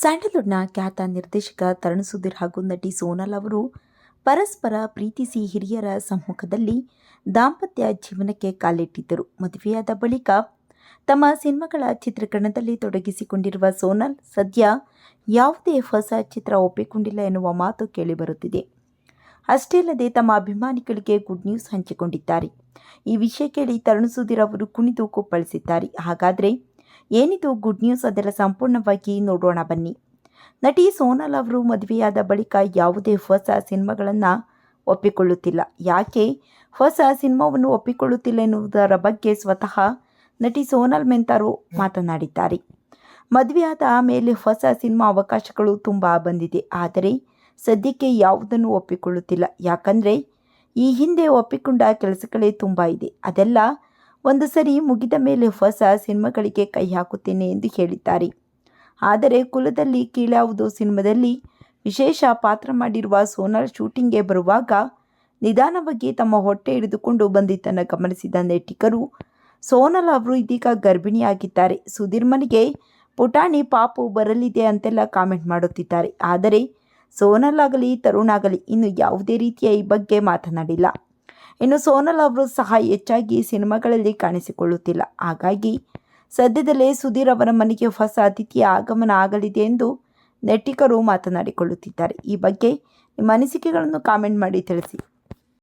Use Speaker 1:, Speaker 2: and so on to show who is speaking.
Speaker 1: ಸ್ಯಾಂಡಲ್ವುಡ್ನ ಖ್ಯಾತ ನಿರ್ದೇಶಕ ತರುಣ್ ಸುಧೀರ್ ಹಾಗೂ ನಟಿ ಸೋನಲ್ ಅವರು ಪರಸ್ಪರ ಪ್ರೀತಿಸಿ ಹಿರಿಯರ ಸಮ್ಮುಖದಲ್ಲಿ ದಾಂಪತ್ಯ ಜೀವನಕ್ಕೆ ಕಾಲಿಟ್ಟಿದ್ದರು. ಮದುವೆಯಾದ ಬಳಿಕ ತಮ್ಮ ಸಿನಿಮಾಗಳ ಚಿತ್ರೀಕರಣದಲ್ಲಿ ತೊಡಗಿಸಿಕೊಂಡಿರುವ ಸೋನಲ್ ಸದ್ಯ ಯಾವುದೇ ಹೊಸ ಚಿತ್ರ ಒಪ್ಪಿಕೊಂಡಿಲ್ಲ ಎನ್ನುವ ಮಾತು ಕೇಳಿಬರುತ್ತಿದೆ. ಅಷ್ಟೇ ಅಲ್ಲದೆ ತಮ್ಮ ಅಭಿಮಾನಿಗಳಿಗೆ ಗುಡ್ ನ್ಯೂಸ್ ಹಂಚಿಕೊಂಡಿದ್ದಾರೆ. ಈ ವಿಷಯ ಕೇಳಿ ತರುಣ್ ಸುಧೀರ್ ಅವರು ಕುಣಿದು ಕುಪ್ಪಳಿಸಿದ್ದಾರೆ. ಹಾಗಾದರೆ ಏನಿದು ಗುಡ್ ನ್ಯೂಸ್ ಅದರ ಸಂಪೂರ್ಣವಾಗಿ ನೋಡೋಣ ಬನ್ನಿ. ನಟಿ ಸೋನಲ್ ಅವರು ಮದುವೆಯಾದ ಬಳಿಕ ಯಾವುದೇ ಹೊಸ ಸಿನಿಮಾಗಳನ್ನು ಒಪ್ಪಿಕೊಳ್ಳುತ್ತಿಲ್ಲ. ಯಾಕೆ? ಹೊಸ ಸಿನಿಮಾವನ್ನು ಒಪ್ಪಿಕೊಳ್ಳುತ್ತಿಲ್ಲ ಎನ್ನುವುದರ ಬಗ್ಗೆ ಸ್ವತಃ ನಟಿ ಸೋನಲ್ ಮೆಂತಾರು ಮಾತನಾಡಿದ್ದಾರೆ. ಮದುವೆಯಾದ ಮೇಲೆ ಹೊಸ ಸಿನಿಮಾ ಅವಕಾಶಗಳು ತುಂಬ ಬಂದಿದೆ. ಆದರೆ ಸದ್ಯಕ್ಕೆ ಯಾವುದನ್ನು ಒಪ್ಪಿಕೊಳ್ಳುತ್ತಿಲ್ಲ. ಯಾಕಂದರೆ ಈ ಹಿಂದೆ ಒಪ್ಪಿಕೊಂಡ ಕೆಲಸಗಳೇ ತುಂಬ ಇದೆ. ಅದೆಲ್ಲ ಒಂದು ಸರಿ ಮುಗಿದ ಮೇಲೆ ಹೊಸ ಸಿನಿಮಾಗಳಿಗೆ ಕೈ ಹಾಕುತ್ತೇನೆ ಎಂದು ಹೇಳಿದ್ದಾರೆ. ಆದರೆ ಕುಲದಲ್ಲಿ ಕೀಳಾವುದು ಸಿನಿಮಾದಲ್ಲಿ ವಿಶೇಷ ಪಾತ್ರ ಮಾಡಿರುವ ಸೋನಲ್ ಶೂಟಿಂಗ್ಗೆ ಬರುವಾಗ ನಿಧಾನವಾಗಿ ತಮ್ಮ ಹೊಟ್ಟೆ ಹಿಡಿದುಕೊಂಡು ಬಂದಿದ್ದನ್ನು ಗಮನಿಸಿದ ನೆಟ್ಟಿಗರು ಸೋನಲ್ ಅವರು ಇದೀಗ ಗರ್ಭಿಣಿಯಾಗಿದ್ದಾರೆ. ಸುಧೀರ್ಮನಿಗೆ ಪುಟಾಣಿ ಪಾಪು ಬರಲಿದೆ ಅಂತೆಲ್ಲ ಕಾಮೆಂಟ್ ಮಾಡುತ್ತಿದ್ದಾರೆ. ಆದರೆ ಸೋನಲ್ ಆಗಲಿ ತರುಣ್ ಆಗಲಿ ಇನ್ನು ಯಾವುದೇ ರೀತಿಯ ಈ ಬಗ್ಗೆ ಮಾತನಾಡಿಲ್ಲ. ಇನ್ನು ಸೋನಲ್ ಅವರು ಸಹ ಹೆಚ್ಚಾಗಿ ಸಿನಿಮಾಗಳಲ್ಲಿ ಕಾಣಿಸಿಕೊಳ್ಳುತ್ತಿಲ್ಲ. ಹಾಗಾಗಿ ಸದ್ಯದಲ್ಲೇ ಸುಧೀರ್ ಅವರ ಮನೆಗೆ ಹೊಸ ಅತಿಥಿಯ ಆಗಮನ ಆಗಲಿದೆ ಎಂದು ನೆಟ್ಟಿಗರು ಮಾತನಾಡಿಕೊಳ್ಳುತ್ತಿದ್ದಾರೆ. ಈ ಬಗ್ಗೆ ನಿಮ್ಮ ಅನಿಸಿಕೆಗಳನ್ನು ಕಾಮೆಂಟ್ ಮಾಡಿ ತಿಳಿಸಿ.